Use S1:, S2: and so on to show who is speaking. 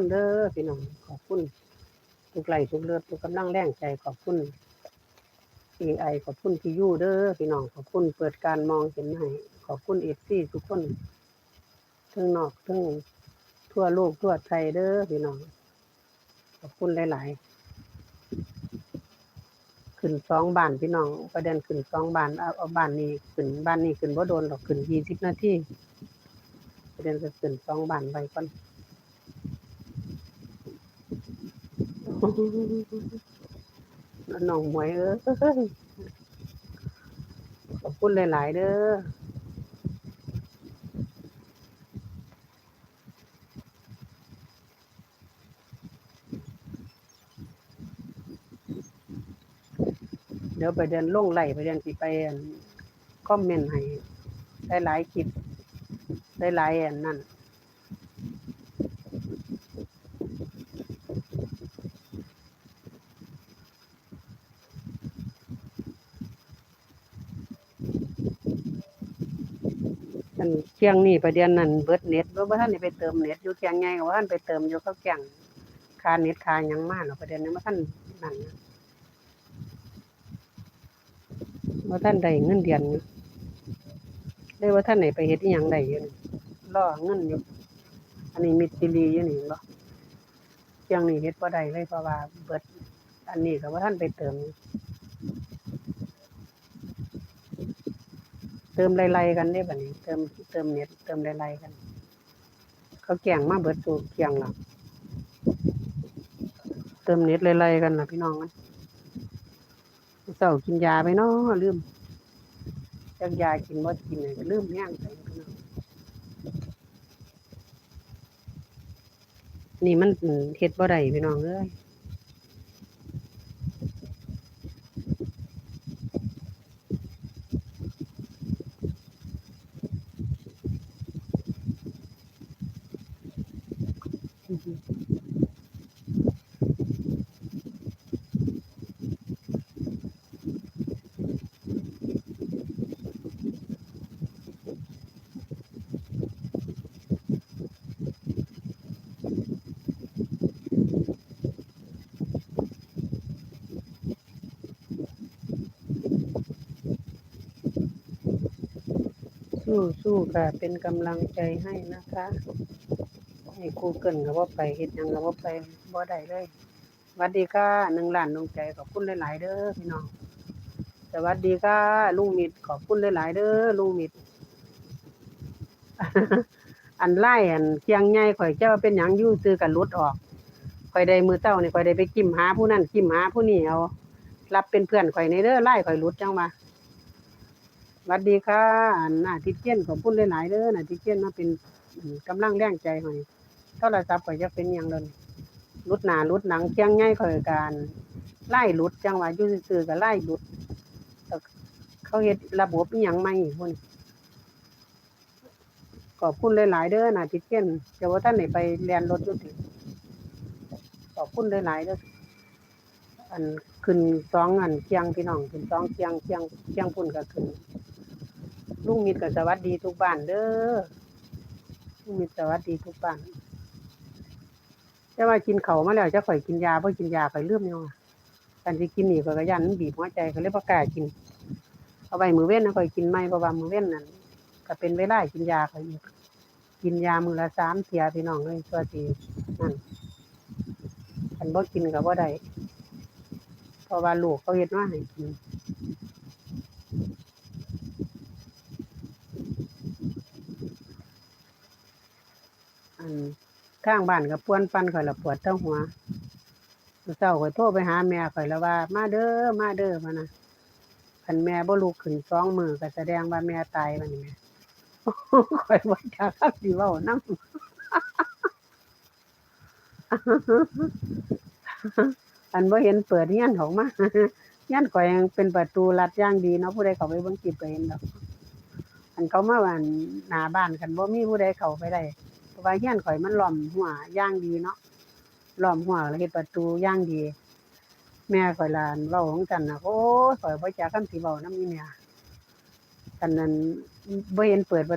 S1: คุณเด้อพี่น้องขอบคุณทุกไหลทุกเลือดทุกกำลังแรงใจขอบคุณ AI ขอบคุณพี่ยูเด้อพี่น้องขอบคุณเปิดการมองเห็นให้ขอบคุณเอฟซีทุกคนทั้งนอกทั้งทั่วโลกทั่วไทยเด้อพี่น้องขอบคุณหลาย ๆ ขึ้นสองบานพี่น้องประเด็นขึ้นสองบานเอาเอาบ้านนี้ขึ้นบ้านนี้ขึ้นบ่โดนหรอกขึ้นยี่สิบนาทีประเด็นก็ขึ้นสองบานไปก่อน น้องหมวยเอ้ยขอบคุณหลาย ๆ เด้อเดี๋ยวไปเดินลงไหลไปเดินสิไปอั่นคอมเมนต์ให้ได้หลายคลิปได้หลายอันนั่น อันเคียงนี่ประเด็นนั้นเบิดเน็ตบ่บ่าทันได้ไปเติมเน็ตอยู่เคียงใหญ่ก็บ่ทันไปเติมอยู่เขาแก่งคาเน็ตคาหยังมากเนาะประเด็นนั้นบ่ทันนั่นนะบ่ทันได้เงินเดือนอยู่เลยบ่ทันได้ไปเฮ็ดอีหยังได้อยู่นี่อเงินอยู่อันนี้มิดซิลีอยู่นี่เห็นบ่เคียงนี่เฮ็ดบ่ได้เลยเพราะว่าเบิดอันนี้ก็บ่าทันไปเติมอยู่ เติมไล่ๆกันได้บัดนี้ เติมเติมเน็ตเติมไล่ๆกัน เขาแก่งมาเบิดสูเคียงแล้วเติมเน็ตไล่ๆกันล่ะพี่น้องนเศร้ากินยาไปเนาะลืมจักยากินบ่กินเลยลืมแห้งไปพี่น้องนี่มันเฮ็ดบ่ได้พี่น้องเอ้ย สู้สู้ค่ะ เป็นกำลังใจให้นะคะ ให้ครูเกิลก็บ่ไปเฮ็ดหยังก็บ่ไปบ่ได้เลยสวัสดีค่ะหนึ่งล้านดวงใจขอบคุณหลาย ๆ เด้อพี่น้องสวัสดีค่ะลุงมิดขอบคุณหลาย ๆ เด้อลุงมิดอันไล่อันเคียงใหญ่ข่อยเจ้าเป็นหยังยู่ซื้อกันหลุดออกข่อยได้มือเต้านี่ข่อยได้ไปจิ้มหาผู้นั้นจิ้มหาผู้นี้เอารับเป็นเพื่อนข่อยในเด้อไล่ข่อยหลุดจังมาสวัสดีค่ะอันน่าทิเจียนขอบคุณหลาย ๆ เด้อน่าทิเจียนมาเป็นกำลังแรงใจข่อย โทรศัพท์ข่อยจะเป็นหยังเดนหลุดหน้าหลุดหนังเคียงใหญ่ข่อยการไล่หลุดจังหว่าอยู่ซื่อๆก็ไล่หลุดเขาเฮ็ดระบบอีหยังใหม่อีกพุ่นขอบคุณหลายๆเด้อน่ะทิเช่นเดี๋ยวว่าท่านไหนไปเรียนรถยู่ติขอบคุณหลายๆเด้ออันขึ้นสองอันเคียงพี่น้องขึ้นสองเคียงเคียงเคียงพุ่นก็ขึ้นลุงมิตรก็สวัสดีทุกบ้านเด้อลุงมิตรสวัสดีทุกบ้าน แต่ว่ากินเขามาแล้วจะข่อยกินยาเพราะกินยาข่อยลืมยังการที่กินนี่ก็กระยันมันบีบหัวใจก็เลยบ่กล้ากิน เอาไว้มือเว้นนะข่อยกินไม่เพราะว่ามือเว้นนั่นก็เป็นเวลากินยาข่อยอีกกินยามือละสามเทียพี่น้องเลยตัวทีนั่นคันบ่กินก็บ่ได้เพราะว่าลูกเขาเฮ็ดมาให้กินอัน ข้างบ้านก็ปวนปันข่อยละปวดเท้าหัวมื้อเช้าข่อยโทรไปหาแม่ข่อยแล้วว่า มาเด้อมาเด้อมานะคันแม่บ่ลุกขึ้นสองมือก็แสดงว่าแม่ตายบันแม่ข่อยบ่จักครับสิเว้านำอันบ่เห็นเปิดเฮียนของมาเฮียนข่อยยังเป็นประตูลัดอย่างดีเนาะผู้ใดเข้าไปเบิ่งคลิปก็เห็นดอกอันเขามาว่าหน้าบ้านคันบ่มีผู้ใดเข้าไปได้ ราะว่าเฮียนข่อยมันหล่อมหัวย่างดีเนาะหล่อมหัวแล้วเฮ็ดประตูย่างดี แม่ข่อยลานเว้าของกันน่ะโอ้ยข่อยบ่จักคำสิเว้านำอีแม่กันนั้นบ่เห็นเปิดประ